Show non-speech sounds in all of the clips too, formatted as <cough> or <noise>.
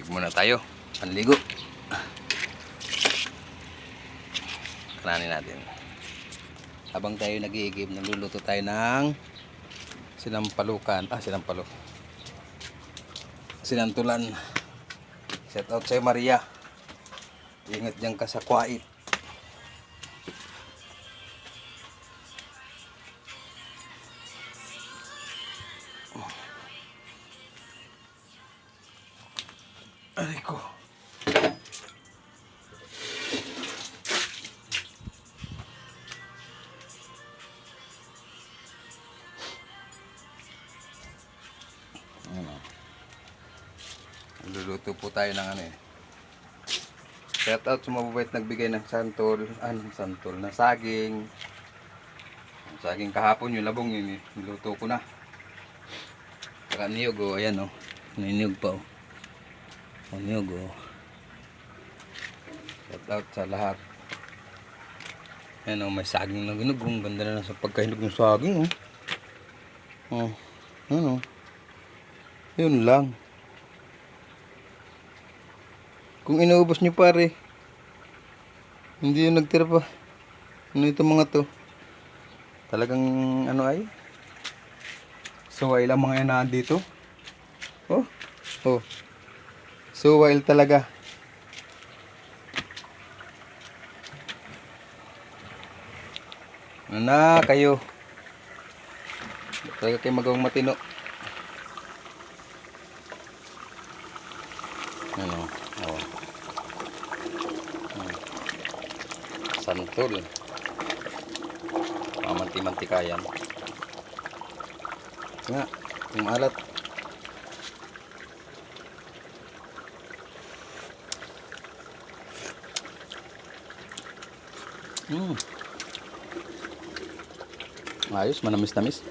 Give muna tayo. Panligo. Kananin natin. Habang tayo nag-iigib, nagluluto tayo ng sinampalukan. Ah, sinampalo. Sinantulan. Shout out sa'yo, Maria. Ingat dyan ka sa kwait. Aray ko. Ano? Luluto po tayo ng ano eh. Shout out sa mababait nagbigay ng santol, anong santol, na saging. Saging kahapon yung labong yun eh. Niluto ko na. Saka niyog oh, ayan oh. Niniyog pa oh. Ang niyog oh. Shout out sa lahat. Ayan oh, may saging na ginugong. Ganda na sa pagkahinog ng saging oh. Oh, ano. Yun lang. Kung inuubos nyo pare, hindi yun nagtira pa. Ano ito mga to? Talagang ano ay? Suwail ang mga yan dito. Oh, oh. Suwail talaga. Ano na kayo? Talaga kayo magawang matino. Ano? Oh. Hmm. Santol. Mamanti-mantikayan. Nga, yung alat. Mm. Ayos, manamis-namis.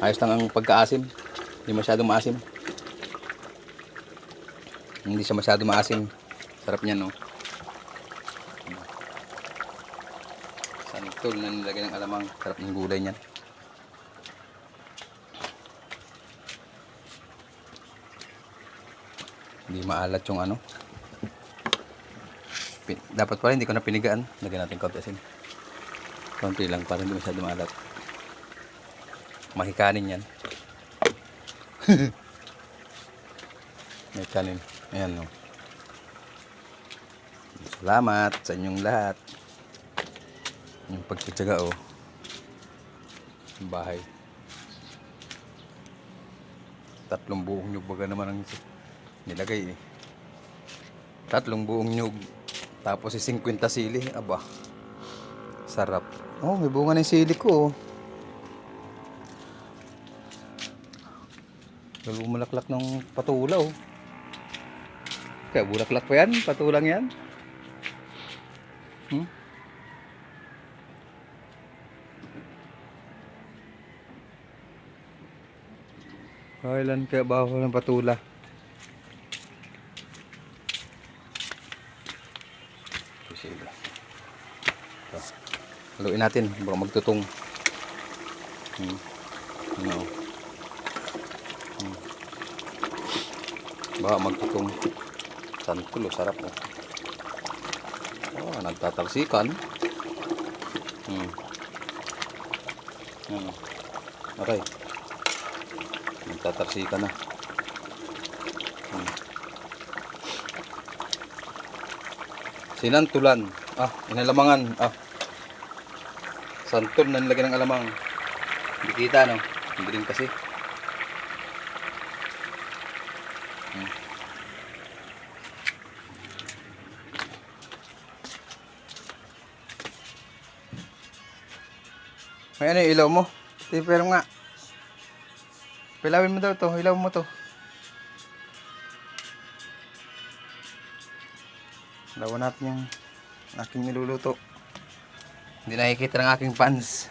Ayos lang ang pagkaasim. Hindi masyadong maasim. Hindi siya masyado maasim. Sarap niya, no? Santol na nilagay ng alamang. Sarap ng gulay niyan. Hindi maalat yung ano. Dapat pala hindi ko na pinigaan. Lagyan natin konti asin. Konti lang para hindi masyado maalat. Mahikanin yan. <laughs> May kanin. Ayan, no. Salamat sa inyong lahat. Yung pagtitsaga, oh. Yung bahay. Tatlong buong nyug baga naman ang nilagay, eh. Tatlong buong nyug. Tapos si 50 sili. Aba. Sarap. Oh, may bunga ng sili ko, oh. Lumalaklak ng patula, oh. Kaya bulaklak pa yan? Patulang yan? Hmm? Kailan kaya bawal ng patula? Sige. Ito. Haluin natin. Baka magtutong. Hmm. Ano? Hmm. Baka magtutong. Santulo, sarap oh. Oh, nagtatalsikan. Hmm. Ano? Okay. Nagtatalsikan na. Hmm. Sinantulan. Ah, inalamangan. Ah. Santol na nilagay ng alamang. Hindi kita, no? Hindi rin kasi. Hmm. May ano yung ilaw mo? Di, pero nga. Pilawin mo daw to. Ilaw mo to. Ilawan natin yung aking niluluto. Hindi nakikita ng aking fans.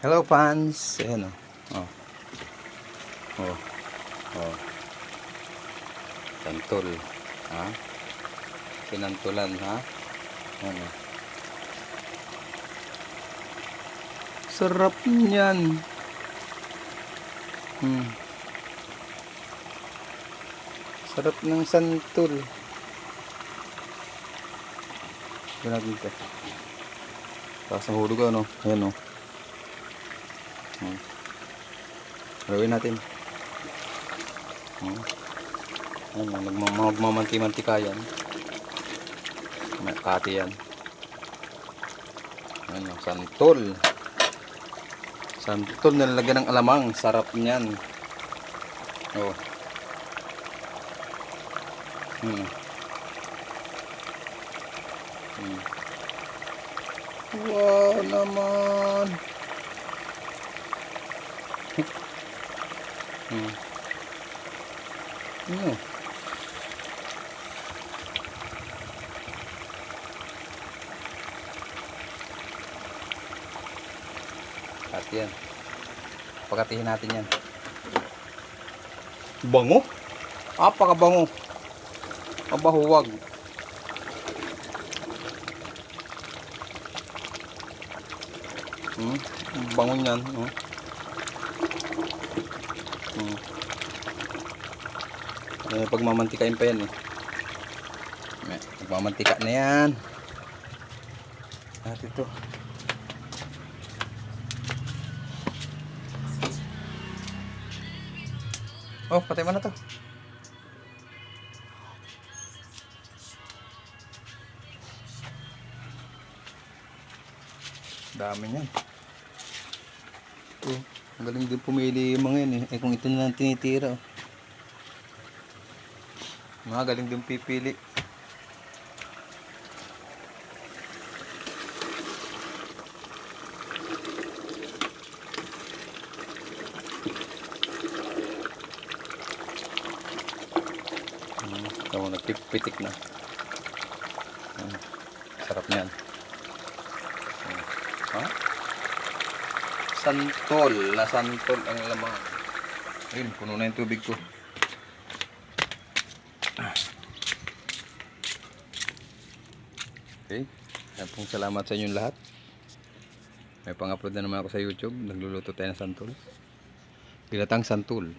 Hello fans. Ayan o. Oh. Oh. Oh. Santol. Ha? Sinantulan ha? Ano? Sarap niyan. Hmm. Sarap ng santol. Tapos ang hulog ano. Ayan o. Hmm. Haluin natin. Hmm. Ayan o. Nagmamanti-mantika yan. Kati yan. Ayan o. Santol. Santol na nalagyan ng alamang. Sarap niyan. Oh. Hmm. Wow naman. Hmm. Ano? At yan. Pagkatihin natin yan. Bango? Apakabango. Mabahuwag. Hmm, ang bango niyan. Oh. Hmm. Eh, pagmamantikain pa yan eh. Eh, Pagmamantika na yan. At ito. Oh, patay mo na to. Dami niyan. Oh, galing din pumili yung mga yan eh. Eh kung ito na lang tinitira. Oh. Mga galing din pipili. Hmm, ito nagpipitik na. Hmm, sarap niyan. Ha? Santol. Na santol ang lamang. Ayun, puno na yung tubig ko. Okay. Pong salamat sa inyong lahat. May pang-upload na naman ako sa YouTube. Nagluluto tayo ng santol. Ginatang santol.